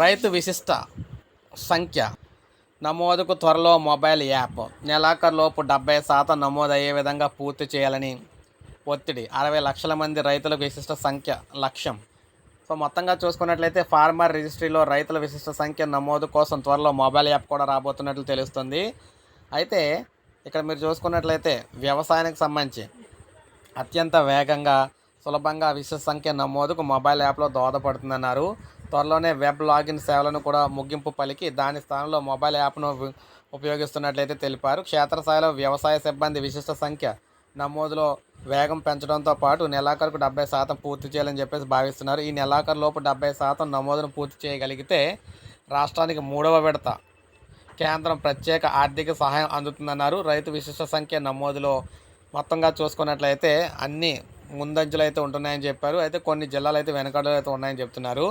రైతు విశిష్ట సంఖ్య. నమోదుకు త్వరలో మొబైల్ యాప్. నెలాఖరులోపు డెబ్బై శాతం నమోదయ్యే విధంగా పూర్తి చేయాలని ఒత్తిడి. అరవై లక్షల మంది రైతులకు విశిష్ట సంఖ్య లక్ష్యం. సో మొత్తంగా చూసుకున్నట్లయితే ఫార్మర్ రిజిస్ట్రీలో రైతుల విశిష్ట సంఖ్య నమోదు కోసం త్వరలో మొబైల్ యాప్ కూడా రాబోతున్నట్లు తెలుస్తుంది. అయితే ఇక్కడ మీరు చూసుకున్నట్లయితే వ్యవసాయానికి సంబంధించి అత్యంత వేగంగా సులభంగా విశిష్ట సంఖ్య నమోదుకు మొబైల్ యాప్లో దోహదపడుతుందన్నారు. త్వరలోనే వెబ్ లాగిన్ సేవలను కూడా ముగింపు పలికి దాని స్థానంలో మొబైల్ యాప్ను ఉపయోగిస్తున్నట్లయితే తెలిపారు. క్షేత్రస్థాయిలో వ్యవసాయ సిబ్బంది విశిష్ట సంఖ్య నమోదులో వేగం పెంచడంతో పాటు నెలాఖరుకు డెబ్బై శాతం పూర్తి చేయాలని చెప్పేసి భావిస్తున్నారు. ఈ నెలాఖరు లోపు డెబ్బై శాతం నమోదును పూర్తి చేయగలిగితే రాష్ట్రానికి మూడవ విడత. కేంద్రం ప్రత్యేక ఆర్థిక సహాయం అందుతుందన్నారు. రైతు విశిష్ట సంఖ్య నమోదులో మొత్తంగా చూసుకున్నట్లయితే అన్ని ముందంజలు అయితే ఉంటున్నాయని చెప్పారు. అయితే కొన్ని జిల్లాలు అయితే వెనకడలు అయితే ఉన్నాయని చెప్తున్నారు.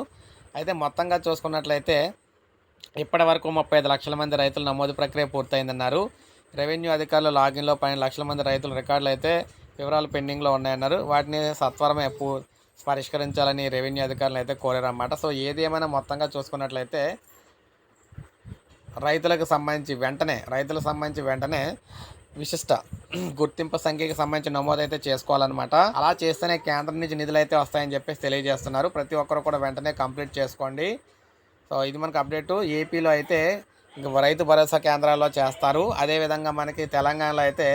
అయితే మొత్తంగా చూసుకున్నట్లయితే ఇప్పటి వరకు ముప్పై ఐదు లక్షల మంది రైతుల నమోదు ప్రక్రియ పూర్తయిందన్నారు. రెవెన్యూ అధికారులు లాగిన్లో పన్నెండు లక్షల మంది రైతుల రికార్డులు అయితే వివరాలు పెండింగ్లో ఉన్నాయన్నారు. వాటిని సత్వరమే పూ పరిష్కరించాలని రెవెన్యూ అధికారులు అయితే కోరారన్నమాట సో ఏది ఏమైనా మొత్తంగా చూసుకున్నట్లయితే రైతులకు సంబంధించి వెంటనే రైతులకు సంబంధించి వెంటనే విశిష్ట గుర్తింపు సంఖ్యకి నమోదు అయితే చేసుకోవాలన్నమాట. అలా చేస్తేనే కేంద్రం నుంచి నిధులు అయితే వస్తాయని చెప్పేసి తెలియజేస్తున్నారు. ప్రతి ఒక్కరు కూడా వెంటనే కంప్లీట్ చేసుకోండి. సో ఇది మనకు అప్డేటు. ఏపీలో అయితే రైతు భరోసా కేంద్రాల్లో చేస్తారు. అదేవిధంగా మనకి తెలంగాణలో అయితే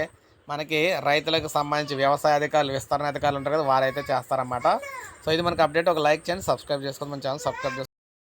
మనకి రైతులకు సంబంధించి వ్యవసాయ అధికారులు విస్తరణ అధికారులు ఉంటారు కదా వారైతే చేస్తారన్నమాట. సో ఇది మనకు అప్డేట్. ఒక లైక్ చేయండి సబ్స్క్రైబ్ చేసుకోండి. మన ఛానల్ సబ్స్క్రైబ్ చేసుకోండి.